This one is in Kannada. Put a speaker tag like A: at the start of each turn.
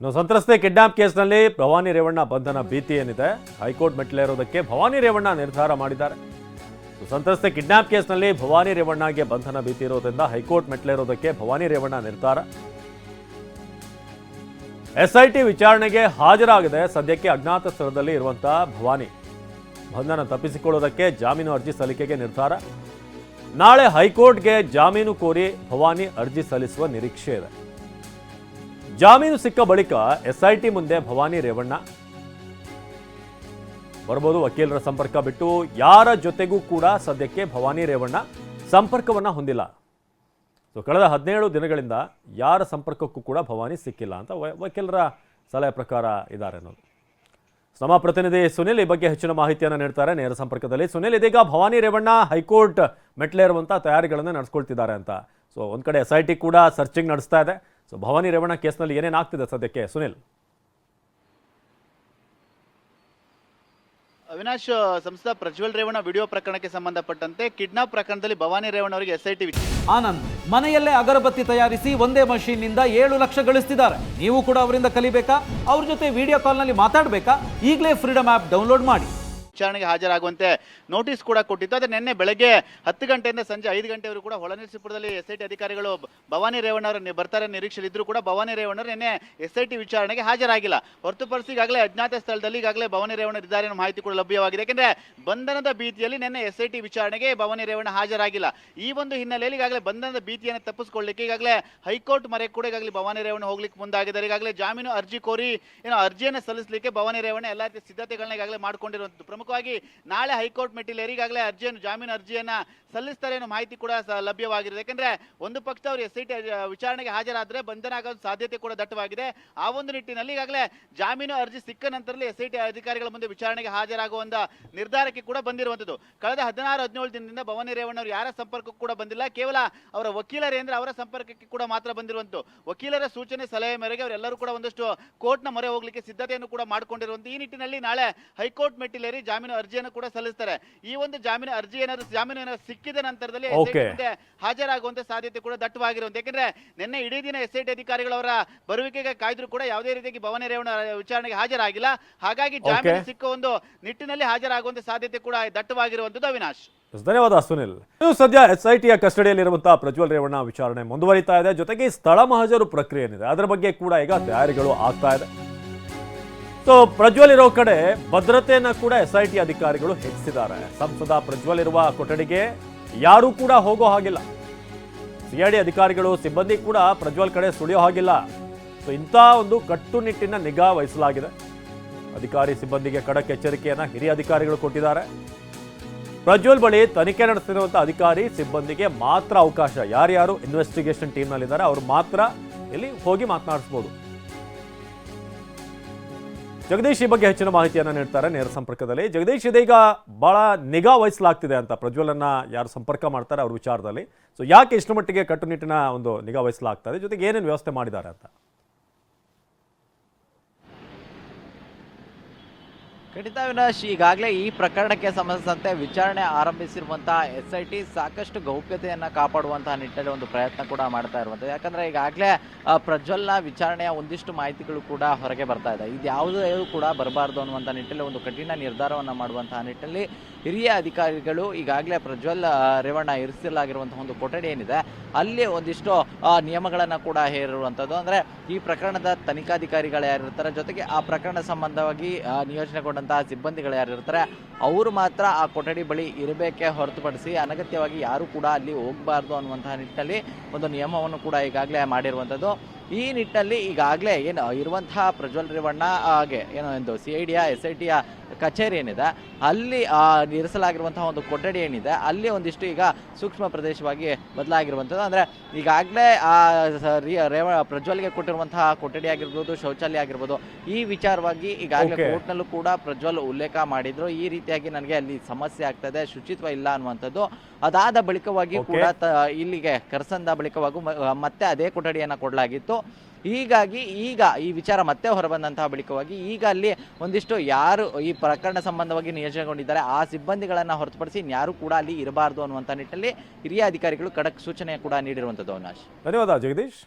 A: ಇನ್ನು ಸಂತ್ರಸ್ತೆ ಕಿಡ್ನಾಪ್ ಕೇಸ್ನಲ್ಲಿ ಭವಾನಿ ರೇವಣ್ಣ ಬಂಧನ ಭೀತಿ ಏನಿದೆ? ಹೈಕೋರ್ಟ್ ಮೆಟ್ಟಿಲೇರೋದಕ್ಕೆ ಭವಾನಿ ರೇವಣ್ಣ ನಿರ್ಧಾರ ಮಾಡಿದ್ದಾರೆ. ಸಂತ್ರಸ್ತೆ ಕಿಡ್ನಾಪ್ ಕೇಸ್ನಲ್ಲಿ ಭವಾನಿ ರೇವಣ್ಣಗೆ ಬಂಧನ ಭೀತಿ ಇರೋದ್ರಿಂದ ಹೈಕೋರ್ಟ್ ಮೆಟ್ಟಿಲೇರೋದಕ್ಕೆ ಭವಾನಿ ರೇವಣ್ಣ ನಿರ್ಧಾರ. ಎಸ್ಐಟಿ ವಿಚಾರಣೆಗೆ ಹಾಜರಾಗದೆ ಸದ್ಯಕ್ಕೆ ಅಜ್ಞಾತ ಸ್ಥಳದಲ್ಲಿ ಇರುವಂತಹ ಭವಾನಿ ಬಂಧನ ತಪ್ಪಿಸಿಕೊಳ್ಳೋದಕ್ಕೆ ಜಾಮೀನು ಅರ್ಜಿ ಸಲ್ಲಿಕೆಗೆ ನಿರ್ಧಾರ. ನಾಳೆ ಹೈಕೋರ್ಟ್ಗೆ ಜಾಮೀನು ಕೋರಿ ಭವಾನಿ ಅರ್ಜಿ ಸಲ್ಲಿಸುವ ನಿರೀಕ್ಷೆ ಇದೆ. ಜಾಮೀನು ಸಿಕ್ಕ ಬಳಿಕ ಎಸ್ಐಟಿ ಮುಂದೆ ಭವಾನಿ ರೇವಣ್ಣ. ಬರ್ಬೋದು ವಕೀಲರ ಸಂಪರ್ಕ ಬಿಟ್ಟು ಯಾರ ಜೊತೆಗೂ ಕೂಡ ಸದ್ಯಕ್ಕೆ ಭವಾನಿ ರೇವಣ್ಣ ಸಂಪರ್ಕವನ್ನ ಹೊಂದಿಲ್ಲ. ಸೊ ಕಳೆದ ಹದಿನೇಳು ದಿನಗಳಿಂದ ಯಾರ ಸಂಪರ್ಕಕ್ಕೂ ಕೂಡ ಭವಾನಿ ಸಿಕ್ಕಿಲ್ಲ ಅಂತ ವಕೀಲರ ಸಲಹೆ ಪ್ರಕಾರ ಇದ್ದಾರೆ ಅನ್ನೋದು. ನಮ್ಮ ಪ್ರತಿನಿಧಿ ಸುನಿಲ್ ಈ ಬಗ್ಗೆ ಹೆಚ್ಚಿನ ಮಾಹಿತಿಯನ್ನು ನೀಡ್ತಾರೆ. ನೇರ ಸಂಪರ್ಕದಲ್ಲಿ ಸುನಿಲ್, ಇದೀಗ ಭವಾನಿ ರೇವಣ್ಣ ಹೈಕೋರ್ಟ್ ಮೆಟ್ಲೇರುವಂಥ ತಯಾರಿಗಳನ್ನು ನಡೆಸ್ಕೊಳ್ತಿದ್ದಾರೆ ಅಂತ. ಸೊ ಒಂದು ಕಡೆ ಎಸ್ ಐ ಟಿ ಕೂಡ ಸರ್ಚಿಂಗ್ ನಡೆಸ್ತಾ ಇದೆ. ಸೊ ಭವಾನಿ ರೇವಣ್ಣ ಕೇಸ್ನಲ್ಲಿ ಏನೇನು ಆಗ್ತಿದೆ ಸದ್ಯಕ್ಕೆ? ಸುನಿಲ್.
B: ಅವಿನಾಶ್ ಸಂಸ್ಥಾ ಪ್ರಜ್ವಲ್ ರೇವಣ್ಣ ವಿಡಿಯೋ ಪ್ರಕರಣಕ್ಕೆ ಸಂಬಂಧಪಟ್ಟಂತೆ ಕಿಡ್ನಾಪ್ ಪ್ರಕರಣದಲ್ಲಿ ಭವಾನಿ ರೇವಣ್ಣ ಅವರಿಗೆ ಎಸ್ಐಟಿ
C: ಆನಂದ್ ಮನೆಯಲ್ಲೇ ಅಗರಬತ್ತಿ ತಯಾರಿಸಿ ಒಂದೇ ಮಷೀನ್ನಿಂದ ಏಳು ಲಕ್ಷ ಗಳಿಸ್ತಿದ್ದಾರೆ. ನೀವು ಕೂಡ ಅವರಿಂದ ಕಲಿಬೇಕಾ? ಅವ್ರ ಜೊತೆ ವಿಡಿಯೋ ಕಾಲ್ನಲ್ಲಿ ಮಾತಾಡಬೇಕಾ? ಈಗಲೇ ಫ್ರೀಡಮ್ ಆ್ಯಪ್ ಡೌನ್ಲೋಡ್ ಮಾಡಿ.
B: ವಿಚಾರಣೆಗೆ ಹಾಜರಾಗುವಂತೆ ನೋಟಿಸ್ ಕೂಡ ಕೊಟ್ಟಿತ್ತು. ಆದರೆ ನಿನ್ನೆ ಬೆಳಗ್ಗೆ ಹತ್ತು ಗಂಟೆಯಿಂದ ಸಂಜೆ ಐದು ಗಂಟೆವರೆಗೂ ಕೂಡ ಹೊಳನರಸೀಪುರದಲ್ಲಿ ಎಸ್ ಐ ಟಿ ಅಧಿಕಾರಿಗಳು ಭವಾನಿ ರೇವಣ್ಣ ಬರ್ತಾರೆ. ಬರ್ತಾರೆ ನಿರೀಕ್ಷೆಲಿದ್ರು ಕೂಡ ಭವಾನಿ ರೇವಣ್ಣರು ನಿನ್ನೆ ಎಸ್ ಐ ಟಿ ವಿಚಾರಣೆಗೆ ಹಾಜರಾಗಿಲ್ಲ. ಹೊರತುಪಡಿಸಿ ಈಗಾಗಲೇ ಅಜ್ಞಾತ ಸ್ಥಳದಲ್ಲಿ ಈಗಾಗಲೇ ಭವಾನಿ ರೇವಣ್ಣರು ಇದ್ದಾರೆ ಅನ್ನೋ ಮಾಹಿತಿ ಕೂಡ ಲಭ್ಯವಾಗಿದೆ. ಯಾಕೆಂದ್ರೆ ಬಂಧನದ ಭೀತಿಯಲ್ಲಿ ನಿನ್ನೆ ಎಸ್ ಐ ಟಿ ವಿಚಾರಣೆಗೆ ಭವಾನಿ ರೇವಣ್ಣ ಹಾಜರಾಗಿಲ್ಲ. ಈ ಒಂದು ಹಿನ್ನೆಲೆಯಲ್ಲಿ ಈಗಾಗಲೇ ಬಂಧನದ ಭೀತಿಯನ್ನು ತಪ್ಪಿಸಿಕೊಳ್ಳಿಕ್ಕೆ ಈಗಾಗಲೇ ಹೈಕೋರ್ಟ್ ಮರೆ ಕೂಡ ಈಗಾಗಲೇ ಭವಾನಿ ರೇವಣ್ಣ ಹೋಗ್ಲಿಕ್ಕೆ ಮುಂದಾಗಿದ್ದಾರೆ. ಈಗಾಗಲೇ ಜಾಮೀನು ಅರ್ಜಿ ಕೋರಿ ಏನೋ ಅರ್ಜಿಯನ್ನು ಸಲ್ಲಿಸಲಿಕ್ಕೆ ಭವಾನಿ ರೇವಣ್ಣ ಎಲ್ಲ ರೀತಿಯ ಸಿದ್ಧತೆಗಳನ್ನ ಈಗಾಗಲೇ ಮಾಡ್ಕೊಂಡಿರುವಂಥದ್ದು. ಪ್ರಮುಖವಾಗಿ ನಾಳೆ ಹೈಕೋರ್ಟ್ ಮೆಟ್ಟಿಲೇರಿ, ಈಗಾಗಲೇ ಅರ್ಜಿಯನ್ನು, ಜಾಮೀನು ಅರ್ಜಿಯನ್ನ ಸಲ್ಲಿಸ್ತಾರೆ ಅನ್ನೋ ಮಾಹಿತಿ ಕೂಡ ಲಭ್ಯವಾಗಿದೆ. ಯಾಕಂದ್ರೆ ಒಂದು ಪಕ್ಷ ಅವರು ಎಸ್ ವಿಚಾರಣೆಗೆ ಹಾಜರಾದ್ರೆ ಬಂಧನ ಆಗೋ ಸಾಧ್ಯತೆ ಕೂಡ ದಟ್ಟವಾಗಿದೆ. ಆ ಒಂದು ನಿಟ್ಟಿನಲ್ಲಿ ಈಗಾಗಲೇ ಜಾಮೀನು ಅರ್ಜಿ ಸಿಕ್ಕ ನಂತರದಲ್ಲಿ ಎಸ್ ಐ ಟಿ ಅಧಿಕಾರಿಗಳ ಮುಂದೆ ವಿಚಾರಣೆಗೆ ಹಾಜರಾಗುವಂತ ನಿರ್ಧಾರಕ್ಕೆ ಕೂಡ ಬಂದಿರುವಂಥದ್ದು. ಕಳೆದ ಹದಿನಾರು, ಹದಿನೇಳು ದಿನದಿಂದ ಭವನಿ ರೇವಣ್ಣ ಅವರು ಯಾರ ಸಂಪರ್ಕಕ್ಕೂ ಕೂಡ ಬಂದಿಲ್ಲ. ಕೇವಲ ಅವರ ವಕೀಲರೇಂದ್ರ ಅವರ ಸಂಪರ್ಕಕ್ಕೆ ಕೂಡ ಮಾತ್ರ ಬಂದಿರುವಂತು ವಕೀಲರ ಸೂಚನೆ, ಸಲಹೆ ಮೇರೆಗೆ ಅವರೆಲ್ಲರೂ ಕೂಡ ಒಂದಷ್ಟು ಕೋರ್ಟ್ನ ಮೊರೆ ಹೋಗ್ಲಿಕ್ಕೆ ಸಿದ್ಧತೆಯನ್ನು ಕೂಡ ಮಾಡಿಕೊಂಡಿರುವಂತ ಈ ನಿಟ್ಟಿನಲ್ಲಿ ನಾಳೆ ಹೈಕೋರ್ಟ್ ಮೆಟ್ಟಿಲೇರಿ ಜಾಮೀನು ಅರ್ಜಿಯನ್ನು ಕೂಡ ಸಲ್ಲಿಸ್ತಾರೆ. ಈ ಒಂದು ಜಾಮೀನು ಅರ್ಜಿ ಏನಾದ್ರು ಜಾಮೀನು ಏನಾದ್ರು ಸಿಕ್ಕಿದ ನಂತರದಲ್ಲಿ SIT. ಮುಂದೆ ಹಾಜರಾಗುವಂತ ಸಾಧ್ಯತೆ ಕೂಡ ದಟ್ಟವಾಗಿರುವಂತ. ಯಾಕಂದ್ರೆ ನಿನ್ನೆ ಇಡೀ ದಿನ ಎಸ್ ಐ ಟಿ ಅಧಿಕಾರಿಗಳವರ ಬರುವಿಕೆಗೆ ಕಾಯ್ದ್ರು ಕೂಡ ಯಾವುದೇ ರೀತಿಯಾಗಿ ಭವನ ರೇವಣ್ಣ ವಿಚಾರಣೆಗೆ ಹಾಜರಾಗಿಲ್ಲ. ಹಾಗಾಗಿ ಜಾಮೀನು ಸಿಕ್ಕ ಒಂದು ನಿಟ್ಟಿನಲ್ಲಿ ಹಾಜರಾಗುವಂತ ಸಾಧ್ಯತೆ ಕೂಡ ದಟ್ಟವಾಗಿರುವಂತದ್ದು ಅವಿನಾಶ್.
A: ಧನ್ಯವಾದ ಸುನಿಲ್. ಇದು ಸದ್ಯ ಎಸ್ ಐ ಟಿಯ ಕಸ್ಟಡಿಯಲ್ಲಿರುವಂತಹ ಪ್ರಜ್ವಲ್ ರೇವಣ್ಣ ವಿಚಾರಣೆ ಮುಂದುವರಿತಾ ಇದೆ. ಜೊತೆಗೆ ಸ್ಥಳ ಮಹಜರು ಪ್ರಕ್ರಿಯೆ ಏನಿದೆ ಅದರ ಬಗ್ಗೆ ಕೂಡ ಈಗ ತಯಾರಿಗಳು ಆಗ್ತಾ ಇದೆ. ಸೊ ಪ್ರಜ್ವಲ್ ಇರೋ ಕಡೆ ಭದ್ರತೆಯನ್ನ ಕೂಡ ಎಸ್ ಐ ಟಿ ಅಧಿಕಾರಿಗಳು ಹೆಚ್ಚಿಸಿದ್ದಾರೆ. ಸಂಸದ ಪ್ರಜ್ವಲ್ ಇರುವ ಕೊಠಡಿಗೆ ಯಾರೂ ಕೂಡ ಹೋಗೋ ಹಾಗಿಲ್ಲ. ಸಿಐಡಿ ಅಧಿಕಾರಿಗಳು, ಸಿಬ್ಬಂದಿ ಕೂಡ ಪ್ರಜ್ವಲ್ ಕಡೆ ಸುಳಿಯೋ ಹಾಗಿಲ್ಲ. ಸೊ ಇಂಥ ಒಂದು ಕಟ್ಟುನಿಟ್ಟಿನ ನಿಗಾ ವಹಿಸಲಾಗಿದೆ. ಅಧಿಕಾರಿ, ಸಿಬ್ಬಂದಿಗೆ ಖಡಕ್ ಎಚ್ಚರಿಕೆಯನ್ನು ಹಿರಿಯ ಅಧಿಕಾರಿಗಳು ಕೊಟ್ಟಿದ್ದಾರೆ. ಪ್ರಜ್ವಲ್ ಬಳಿ ತನಿಖೆ ನಡೆಸಿರುವಂಥ ಅಧಿಕಾರಿ, ಸಿಬ್ಬಂದಿಗೆ ಮಾತ್ರ ಅವಕಾಶ. ಯಾರ್ಯಾರು ಇನ್ವೆಸ್ಟಿಗೇಷನ್ ಟೀಮ್ನಲ್ಲಿದ್ದಾರೆ ಅವರು ಮಾತ್ರ ಇಲ್ಲಿ ಹೋಗಿ ಮಾತನಾಡಿಸ್ಬೋದು. ಜಗದೀಶ್ ಈ ಬಗ್ಗೆ ಹೆಚ್ಚಿನ ಮಾಹಿತಿಯನ್ನು ನೀಡ್ತಾರೆ ನೇರ ಸಂಪರ್ಕದಲ್ಲಿ. ಜಗದೀಶ್ ಇದೀಗ ಬಹಳ ನಿಗಾ ವಹಿಸಲಾಗ್ತಿದೆ ಅಂತ ಪ್ರಜ್ವಲನ್ನ ಯಾರು ಸಂಪರ್ಕ ಮಾಡ್ತಾರೆ ಅವ್ರ ವಿಚಾರದಲ್ಲಿ. ಸೊ ಯಾಕೆ ಇಷ್ಟು ಮಟ್ಟಿಗೆ ಕಟ್ಟುನಿಟ್ಟಿನ ಒಂದು ನಿಗಾ ವಹಿಸಲಾಗ್ತದೆ ಜೊತೆಗೆ ಏನೇನು ವ್ಯವಸ್ಥೆ ಮಾಡಿದ್ದಾರೆ ಅಂತ?
D: ಖಂಡಿತ ವಿನಾಶ್ ಈಗಾಗಲೇ ಈ ಪ್ರಕರಣಕ್ಕೆ ಸಂಬಂಧಿಸಿದಂತೆ ವಿಚಾರಣೆ ಆರಂಭಿಸಿರುವಂತಹ ಎಸ್ ಐ ಟಿ ಸಾಕಷ್ಟು ಗೌಪ್ಯತೆಯನ್ನು ಕಾಪಾಡುವಂತಹ ನಿಟ್ಟಿನಲ್ಲಿ ಒಂದು ಪ್ರಯತ್ನ ಕೂಡ ಮಾಡ್ತಾ ಇರುವಂಥದ್ದು. ಯಾಕಂದ್ರೆ ಈಗಾಗಲೇ ಪ್ರಜ್ವಲ್ನ ವಿಚಾರಣೆಯ ಒಂದಿಷ್ಟು ಮಾಹಿತಿಗಳು ಕೂಡ ಹೊರಗೆ ಬರ್ತಾ ಇದೆ. ಇದು ಯಾವುದೇ ಕೂಡ ಬರಬಾರ್ದು ಅನ್ನುವಂಥ ನಿಟ್ಟಿನಲ್ಲಿ ಒಂದು ಕಠಿಣ ನಿರ್ಧಾರವನ್ನು ಮಾಡುವಂತಹ ನಿಟ್ಟಿನಲ್ಲಿ ಹಿರಿಯ ಅಧಿಕಾರಿಗಳು ಈಗಾಗಲೇ ಪ್ರಜ್ವಲ್ ರೇವಣ್ಣ ಇರಿಸಲಾಗಿರುವಂತಹ ಒಂದು ಕೊಠಡಿ ಏನಿದೆ ಅಲ್ಲಿ ಒಂದಿಷ್ಟು ನಿಯಮಗಳನ್ನು ಕೂಡ ಹೇರಿರುವಂಥದ್ದು. ಅಂದರೆ ಈ ಪ್ರಕರಣದ ತನಿಖಾಧಿಕಾರಿಗಳು ಯಾರಿರ್ತಾರೆ ಜೊತೆಗೆ ಆ ಪ್ರಕರಣ ಸಂಬಂಧವಾಗಿ ಆ, ನಿಯೋಜನೆಗೊಂಡಂತಹ ಸಿಬ್ಬಂದಿಗಳು ಯಾರಿರ್ತಾರೆ ಅವರು ಮಾತ್ರ ಆ ಕೊಠಡಿ ಬಳಿ ಇರಬೇಕೆ ಹೊರತುಪಡಿಸಿ ಅನಗತ್ಯವಾಗಿ ಯಾರು ಕೂಡ ಅಲ್ಲಿ ಹೋಗಬಾರ್ದು ಅನ್ನುವಂತಹ ನಿಟ್ಟಿನಲ್ಲಿ ಒಂದು ನಿಯಮವನ್ನು ಕೂಡ ಈಗಾಗಲೇ ಮಾಡಿರುವಂಥದ್ದು. ಈ ನಿಟ್ಟಿನಲ್ಲಿ ಈಗಾಗಲೇ ಏನು ಇರುವಂತಹ ಪ್ರಜ್ವಲ್ ರೇವಣ್ಣ ಹಾಗೆ ಏನು ಎಂದು ಸಿ ಐ ಡಿಯ ಎಸ್ ಐ ಟಿಯ ಕಚೇರಿ ಏನಿದೆ ಅಲ್ಲಿ ಇರಿಸಲಾಗಿರುವಂತಹ ಒಂದು ಕೊಠಡಿ ಏನಿದೆ ಅಲ್ಲಿ ಒಂದಿಷ್ಟು ಈಗ ಸೂಕ್ಷ್ಮ ಪ್ರದೇಶವಾಗಿ ಬದಲಾಗಿರುವಂಥದ್ದು. ಅಂದರೆ ಈಗಾಗಲೇ ಆ ರೇವ ಪ್ರಜ್ವಲ್ಗೆ ಕೊಟ್ಟಿರುವಂತಹ ಕೊಠಡಿ ಆಗಿರ್ಬೋದು ಶೌಚಾಲಯ ಆಗಿರ್ಬೋದು ಈ ವಿಚಾರವಾಗಿ ಈಗಾಗಲೇ. ಕೋರ್ಟ್ನಲ್ಲೂ ಕೂಡ ಪ್ರಜ್ವಲ್ ಉಲ್ಲೇಖ ಮಾಡಿದ್ರು. ಈ ರೀತಿಯಾಗಿ ನನಗೆ ಅಲ್ಲಿ ಸಮಸ್ಯೆ ಆಗ್ತದೆ ಶುಚಿತ್ವ ಇಲ್ಲ ಅನ್ನುವಂಥದ್ದು. ಅದಾದ ಬಳಿಕವಾಗಿ ಕೂಡ ಇಲ್ಲಿಗೆ ಕರ್ಸಂದ ಬಳಿಕವಾಗೂ ಮತ್ತೆ ಅದೇ ಕೊಠಡಿಯನ್ನು ಕೊಡಲಾಗಿತ್ತು. ಹೀಗಾಗಿ ಈಗ ಈ ವಿಚಾರ ಮತ್ತೆ ಹೊರಬಂದಂತಹ ಬಳಿಕವಾಗಿ ಈಗ ಅಲ್ಲಿ ಒಂದಿಷ್ಟು ಯಾರು ಈ ಪ್ರಕರಣ ಸಂಬಂಧವಾಗಿ ನಿಯೋಜನೆಗೊಂಡಿದ್ದಾರೆ, ಆ ಸಿಬ್ಬಂದಿಗಳನ್ನು ಹೊರತುಪಡಿಸಿ ಯಾರು ಕೂಡ ಅಲ್ಲಿ ಇರಬಾರದು ಅನ್ನುವಂಥ ನಿಟ್ಟಿನಲ್ಲಿ ಹಿರಿಯ ಅಧಿಕಾರಿಗಳು ಖಡಕ್ ಸೂಚನೆ ಕೂಡ ನೀಡಿರುವಂಥದ್ದು ಅವನಾಶ್.
A: ಧನ್ಯವಾದ, ಜಗದೀಶ್.